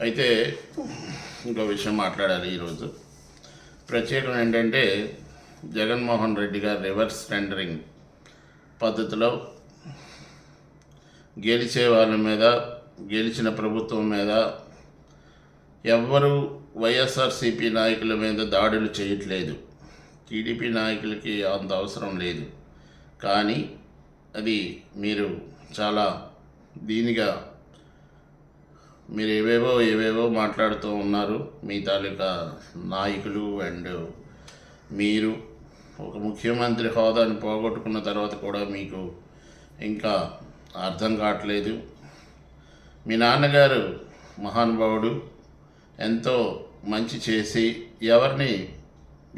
అయితే ఇంకో విషయం మాట్లాడాలి ఈరోజు. ప్రత్యేకం ఏంటంటే జగన్మోహన్ రెడ్డి గారు రివర్స్ టెండరింగ్ పద్ధతిలో గెలిచే వాళ్ళ మీద గెలిచిన ప్రభుత్వం మీద ఎవ్వరు వైఎస్ఆర్సీపీ నాయకుల మీద దాడులు చేయట్లేదు. టీడీపీ నాయకులకి అంత అవసరం లేదు. కానీ అది మీరు చాలా దీనిగా మీరు ఏవేవో ఏవేవో మాట్లాడుతూ ఉన్నారు. మీ తాలూకా నాయకులు అండ్ మీరు ఒక ముఖ్యమంత్రి హోదాను పోగొట్టుకున్న తర్వాత కూడా మీకు ఇంకా అర్థం కావట్లేదు. మీ నాన్నగారు మహానుభావుడు ఎంతో మంచి చేసి ఎవరిని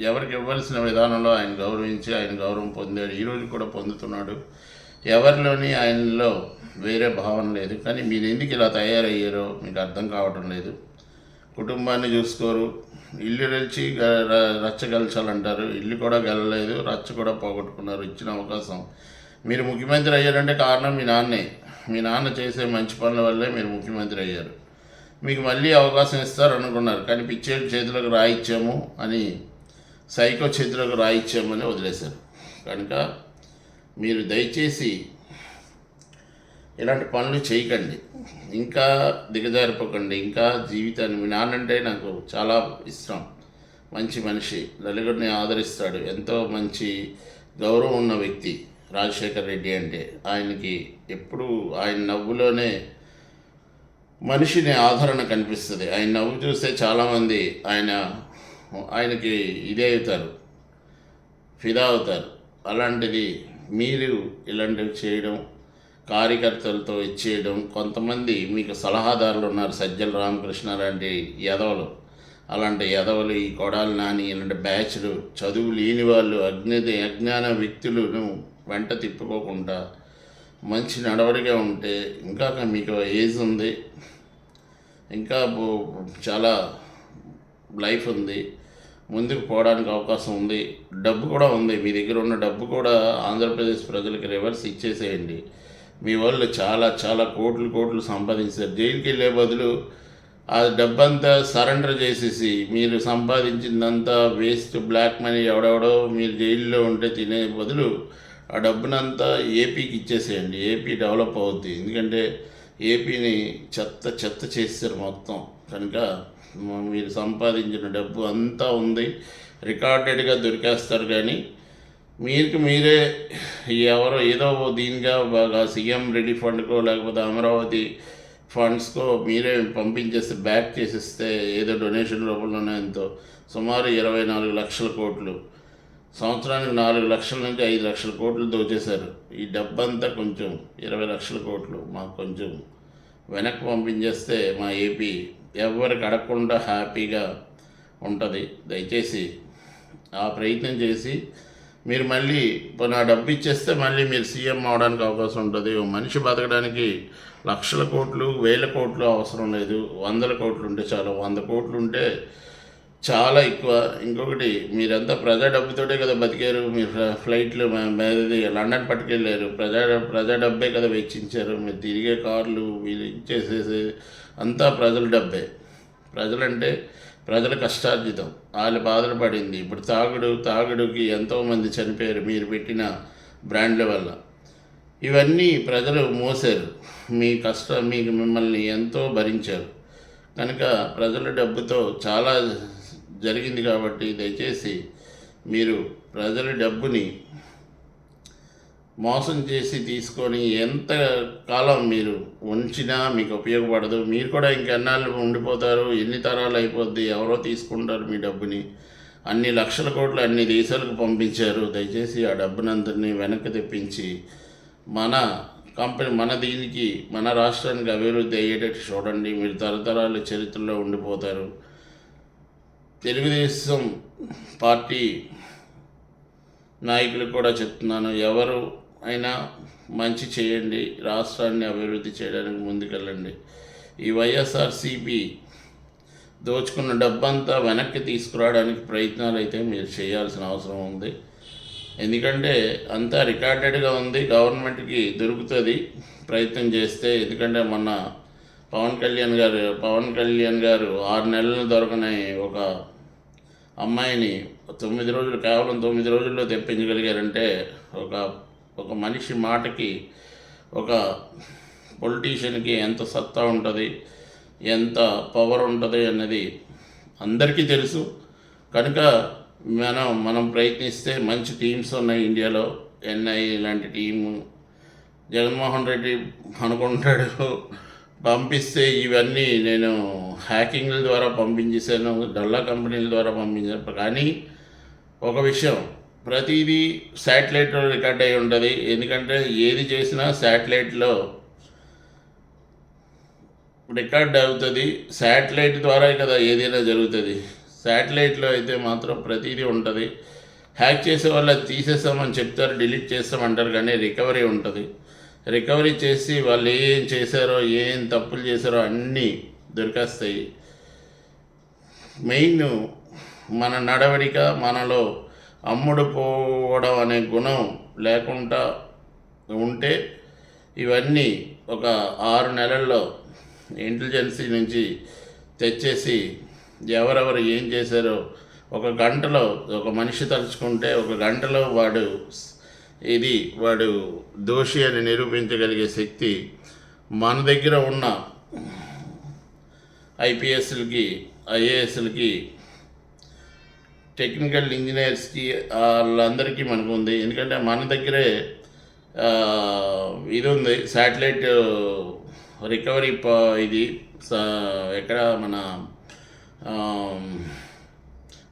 ఎవరికి ఇవ్వాల్సిన విధానంలో ఆయన గౌరవించి ఆయన గౌరవం పొందాడు. ఈరోజు కూడా పొందుతున్నాడు. ఎవరిలోని ఆయనలో వేరే భావన లేదు. కానీ మీరు ఎందుకు ఇలా తయారయ్యారో మీకు అర్థం కావటం లేదు. కుటుంబాన్ని చూసుకోరు. ఇల్లు గెలిచి గ- రచ్చ గెలిచాలంటారు ఇల్లు కూడా గెలలేదు. రచ్చ కూడా పోగొట్టుకున్నారు. ఇచ్చిన అవకాశం. మీరు ముఖ్యమంత్రి అయ్యారంటే కారణం మీ నాన్నే. మీ నాన్న చేసే మంచి పనుల వల్లే మీరు ముఖ్యమంత్రి అయ్యారు. మీకు మళ్ళీ అవకాశం ఇస్తారు అనుకున్నారు కానీ పిచ్చే చేతులకు రాయిచ్చాము అని సైకో చేతులకు రాయిచ్చామని వదిలేశారు. కనుక మీరు దయచేసి ఇలాంటి పనులు చేయకండి. ఇంకా దిగజారిపోకండి. ఇంకా జీవితాన్ని మీ నాన్నంటే నాకు చాలా ఇష్టం. మంచి మనిషి. నలుగురిని ఆదరిస్తాడు. ఎంతో మంచి గౌరవం ఉన్న వ్యక్తి రాజశేఖర్ రెడ్డి అంటే. ఆయనకి ఎప్పుడు ఆయన నవ్వులోనే మనిషిని ఆదరణ కనిపిస్తుంది. ఆయన నవ్వు చూస్తే చాలామంది ఆయన ఆయనకి ఇదే అవుతారు. ఫిదా అవుతారు. అలాంటిది మీరు ఇలాంటివి చేయడం కార్యకర్తలతో ఇచ్చేయడం కొంతమంది మీకు సలహాదారులు ఉన్నారు సజ్జల రామకృష్ణ లాంటి యదవలు. అలాంటి యదవలు ఈ కొడాలి నాని ఇలాంటి బ్యాచ్లు చదువు లేని వాళ్ళు అజ్ఞ అజ్ఞాన వ్యక్తులను వెంట తిప్పుకోకుండా మంచి నడవడిగా ఉంటే ఇంకా మీకు ఏజ్ ఉంది. ఇంకా చాలా లైఫ్ ఉంది. ముందుకు పోవడానికి అవకాశం ఉంది. డబ్బు కూడా ఉంది. మీ దగ్గర ఉన్న డబ్బు కూడా ఆంధ్రప్రదేశ్ ప్రజలకి రివర్స్ ఇచ్చేసేయండి. మీ వాళ్ళు చాలా చాలా కోట్లు కోట్లు సంపాదించారు. జైలుకి వెళ్ళే బదులు ఆ డబ్బంతా సరెండర్ చేసేసి మీరు సంపాదించిందంతా వేస్ట్ బ్లాక్ మనీ ఎవడెవడో మీరు జైల్లో ఉంటే తినే బదులు ఆ డబ్బునంతా ఏపీకి ఇచ్చేసేయండి. ఏపీ డెవలప్ అవుద్ది. ఎందుకంటే ఏపీని చెత్త చెత్త చేశారు మొత్తం. కనుక మీరు సంపాదించిన డబ్బు అంతా ఉంది. రికార్డెడ్గా దొరికేస్తారు కానీ మీకు మీరే ఎవరో ఏదో ఓ దీనిగా బాగా సీఎం రెడీ ఫండ్కో లేకపోతే అమరావతి ఫండ్స్కో మీరే పంపించేస్తే బ్యాక్ చేసిస్తే ఏదో డొనేషన్ రూపంలోనే ఎంతో. సుమారు ఇరవై నాలుగు లక్షల కోట్లు. సంవత్సరానికి నాలుగు లక్షల నుంచి ఐదు లక్షల కోట్లు దోచేశారు. ఈ డబ్బంతా కొంచెం ఇరవై లక్షల కోట్లు మాకు కొంచెం వెనక్కి పంపించేస్తే మా ఏపీ ఎవరికి అడగకుండా హ్యాపీగా ఉంటుంది. దయచేసి ఆ ప్రయత్నం చేసి మీరు మళ్ళీ నా డబ్బు ఇచ్చేస్తే మళ్ళీ మీరు సీఎం అవడానికి అవకాశం ఉంటుంది. మనిషి బతకడానికి లక్షల కోట్లు వేల కోట్లు అవసరం లేదు. వందల కోట్లు ఉంటే చాలు. వంద కోట్లు ఉంటే చాలా ఎక్కువ. ఇంకొకటి మీరంతా ప్రజా డబ్బుతోటే కదా బతికారు. మీరు ఫ్లైట్లు లండన్ పట్టుకెళ్ళారు. ప్రజా ప్రజా డబ్బే కదా వెచ్చించారు. మీరు తిరిగే కార్లు మీరు ఇచ్చేసేసి అంతా ప్రజల డబ్బే. ప్రజలంటే ప్రజల కష్టార్జితం. వాళ్ళు బాధలు పడింది. ఇప్పుడు తాగుడు తాగుడుకి ఎంతోమంది చనిపోయారు మీరు పెట్టిన బ్రాండ్ల వల్ల. ఇవన్నీ ప్రజలు మోసారు. మీ కష్టం మీకు మిమ్మల్ని ఎంతో భరించారు. కనుక ప్రజల డబ్బుతో చాలా జరిగింది కాబట్టి దయచేసి మీరు ప్రజల డబ్బుని మోసం చేసి తీసుకొని ఎంత కాలం మీరు ఉంచినా మీకు ఉపయోగపడదు. మీరు కూడా ఇంకెన్నాళ్ళు ఉండిపోతారు? ఎన్ని తరాలు అయిపోద్ది? ఎవరో తీసుకుంటారు మీ డబ్బుని. అన్ని లక్షల కోట్లు అన్ని దేశాలకు పంపించారు. దయచేసి ఆ డబ్బునందరినీ వెనక్కి తెప్పించి మన కంపెనీ మన దీనికి మన రాష్ట్రానికి అభివృద్ధి అయ్యేటట్టు చూడండి. మీరు తరతరాలు చరిత్రలో ఉండిపోతారు. తెలుగుదేశం పార్టీ నాయకులు కూడా చెప్తున్నాను. ఎవరు అయినా మంచి చేయండి. రాష్ట్రాన్ని అభివృద్ధి చేయడానికి ముందుకెళ్ళండి. ఈ వైఎస్ఆర్సిపి దోచుకున్న డబ్బంతా వెనక్కి తీసుకురావడానికి ప్రయత్నాలు అయితే మీరు చేయాల్సిన అవసరం ఉంది. ఎందుకంటే అంతా రికార్డెడ్గా ఉంది. గవర్నమెంట్కి దొరుకుతుంది. ప్రయత్నం చేస్తే ఎందుకంటే మొన్న పవన్ కళ్యాణ్ గారు పవన్ కళ్యాణ్ గారు ఆరు నెలలు దొరకని ఒక అమ్మాయిని తొమ్మిది రోజులు కేవలం తొమ్మిది రోజుల్లో తెప్పించగలిగారంటే ఒక ఒక మనిషి మాటకి ఒక పొలిటీషియన్కి ఎంత సత్తా ఉంటుంది ఎంత పవర్ ఉంటుంది అన్నది అందరికీ తెలుసు. కనుక మనం మనం ప్రయత్నిస్తే మంచి టీమ్స్ ఉన్నాయి ఇండియాలో. ఎన్ఐ లాంటి టీము జగన్మోహన్ రెడ్డి అనుకుంటాడు. పంపిస్తే ఇవన్నీ నేను హ్యాకింగ్ల ద్వారా పంపించేశాను డల్లా కంపెనీల ద్వారా పంపించాను కానీ ఒక విషయం ప్రతిదీ శాటిలైట్లో రికార్డ్ అయి ఉంటుంది. ఎందుకంటే ఏది చేసినా శాటిలైట్లో రికార్డ్ అవుతుంది. శాటిలైట్ ద్వారా కదా ఏదైనా జరుగుతుంది. శాటిలైట్లో అయితే మాత్రం ప్రతిదీ ఉంటుంది. హ్యాక్ చేసే వాళ్ళు అది తీసేస్తామని చెప్తారు డిలీట్ చేస్తామంటారు కానీ రికవరీ ఉంటుంది. రికవరీ చేసి వాళ్ళు ఏం చేశారో ఏం తప్పులు చేశారో అన్నీ దొరికేస్తాయి. మెయిన్ మన నడవడిక మనలో అమ్ముడు పోవడం అనే గుణం లేకుండా ఉంటే ఇవన్నీ ఒక ఆరు నెలల్లో ఇంటెలిజెన్సీ నుంచి తెచ్చేసి ఎవరెవరు ఏం చేశారో ఒక గంటలో ఒక మనిషి తలుచుకుంటే ఒక గంటలో వాడు ఇది వాడు దోషి అని నిరూపించగలిగే శక్తి మన దగ్గర ఉన్న ఐపీఎస్లకి ఐఏఎస్లకి టెక్నికల్ ఇంజనీర్స్కి వాళ్ళందరికీ మనకు ఉంది. ఎందుకంటే మన దగ్గరే ఇది ఉంది. శాటిలైట్ రికవరీ ఇది ఎక్కడ మన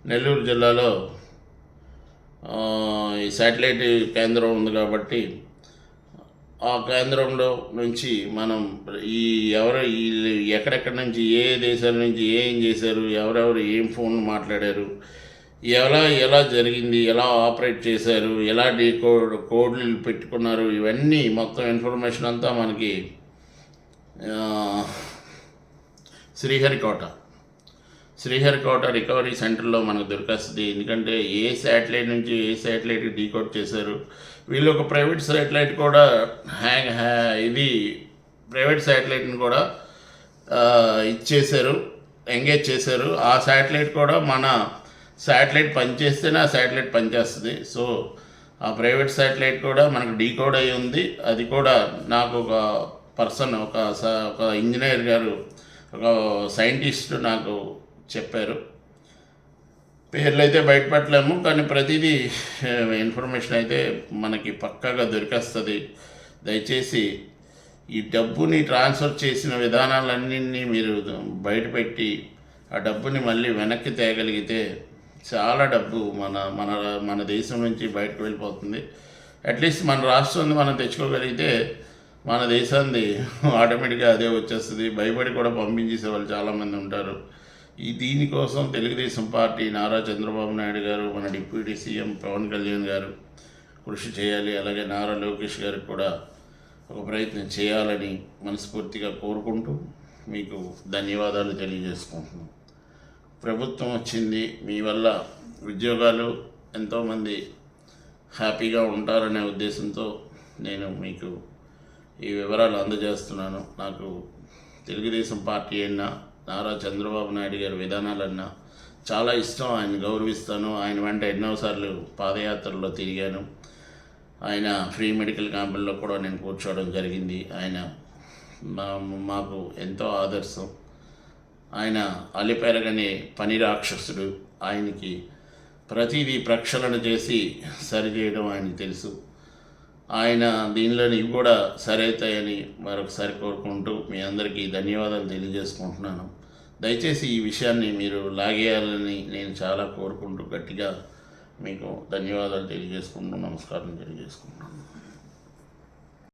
నెల్లూరు జిల్లాలో ఈ శాటిలైట్ కేంద్రం ఉంది కాబట్టి ఆ కేంద్రంలో నుంచి మనం ఈ ఎవరు వీళ్ళు ఎక్కడెక్కడి నుంచి ఏ దేశాల నుంచి ఏం చేశారు ఎవరెవరు ఏం ఫోన్ మాట్లాడారు ఎలా ఎలా జరిగింది ఎలా ఆపరేట్ చేశారు ఎలా డీ కోడ్ కోడ్లు పెట్టుకున్నారు ఇవన్నీ మొత్తం ఇన్ఫర్మేషన్ అంతా మనకి శ్రీహరికోట. శ్రీహరికోట రికవరీ సెంటర్లో మనకు దొరికేస్తుంది. ఎందుకంటే ఏ శాటిలైట్ నుంచి ఏ శాటిలైట్ డీకోడ్ చేశారు? వీళ్ళు ఒక ప్రైవేట్ శాటిలైట్ కూడా హ్యాంగ్ హ్యా ఇది ప్రైవేట్ శాటిలైట్ని కూడా ఇచ్చేశారు ఎంగేజ్ చేశారు. ఆ శాటిలైట్ కూడా మన శాటిలైట్ పనిచేస్తేనే ఆ శాటిలైట్ పనిచేస్తుంది. సో ఆ ప్రైవేట్ శాటిలైట్ కూడా మనకు డీకోడ్ అయి ఉంది. అది కూడా నాకు ఒక పర్సన్ ఒక స- ఒక ఇంజనీర్ గారు ఒక సైంటిస్ట్ నాకు చెప్పారు. పేర్లు అయితే బయటపెట్టలేము కానీ ప్రతిదీ ఇన్ఫర్మేషన్ అయితే మనకి పక్కాగా దొరికేస్తుంది. దయచేసి ఈ డబ్బుని ట్రాన్స్ఫర్ చేసిన విధానాలన్నింటినీ మీరు బయటపెట్టి ఆ డబ్బుని మళ్ళీ వెనక్కి తేగలిగితే చాలా డబ్బు మన మన మన దేశం నుంచి బయటకు వెళ్ళిపోతుంది. అట్లీస్ట్ మన రాష్ట్రం మనం తెచ్చుకోగలిగితే మన దేశాన్ని ఆటోమేటిక్గా అదే వచ్చేస్తుంది. భయపడి కూడా పంపించేసే వాళ్ళు చాలామంది ఉంటారు. ఈ దీనికోసం తెలుగుదేశం పార్టీ నారా చంద్రబాబు నాయుడు గారు మన డిప్యూటీ సీఎం పవన్ కళ్యాణ్ గారు కృషి చేయాలి. అలాగే నారా లోకేష్ గారికి కూడా ఒక ప్రయత్నం చేయాలని మనస్ఫూర్తిగా కోరుకుంటూ మీకు ధన్యవాదాలు తెలియజేసుకుంటున్నాం. ప్రభుత్వం వచ్చింది. మీ వల్ల ఉద్యోగాలు ఎంతోమంది హ్యాపీగా ఉంటారనే ఉద్దేశంతో నేను మీకు ఈ వివరాలు అందజేస్తున్నాను. నాకు తెలుగుదేశం పార్టీ అయినా నారా చంద్రబాబు నాయుడు గారి విధానాలన్నా చాలా ఇష్టం. ఆయన గౌరవిస్తాను. ఆయన వెంట ఎన్నోసార్లు పాదయాత్రలో తిరిగాను. ఆయన ఫ్రీ మెడికల్ క్యాంపుల్లో కూడా నేను కూర్చోవడం జరిగింది. ఆయన మా- మాకు ఎంతో ఆదర్శం. ఆయన అలిపెరగని పని రాక్షసుడు. ఆయనకి ప్రతిదీ ప్రక్షాళన చేసి సరిచేయడం ఆయనకి తెలుసు. ఆయన దీనిలోని కూడా సరైతాయని మరొకసారి కోరుకుంటూ మీ అందరికీ ధన్యవాదాలు తెలియజేసుకుంటున్నాను. దయచేసి ఈ విషయాన్ని మీరు లాగేయాలని నేను చాలా కోరుకుంటూ గట్టిగా మీకు ధన్యవాదాలు తెలియజేసుకుంటూ నమస్కారం తెలియజేసుకుంటున్నాను.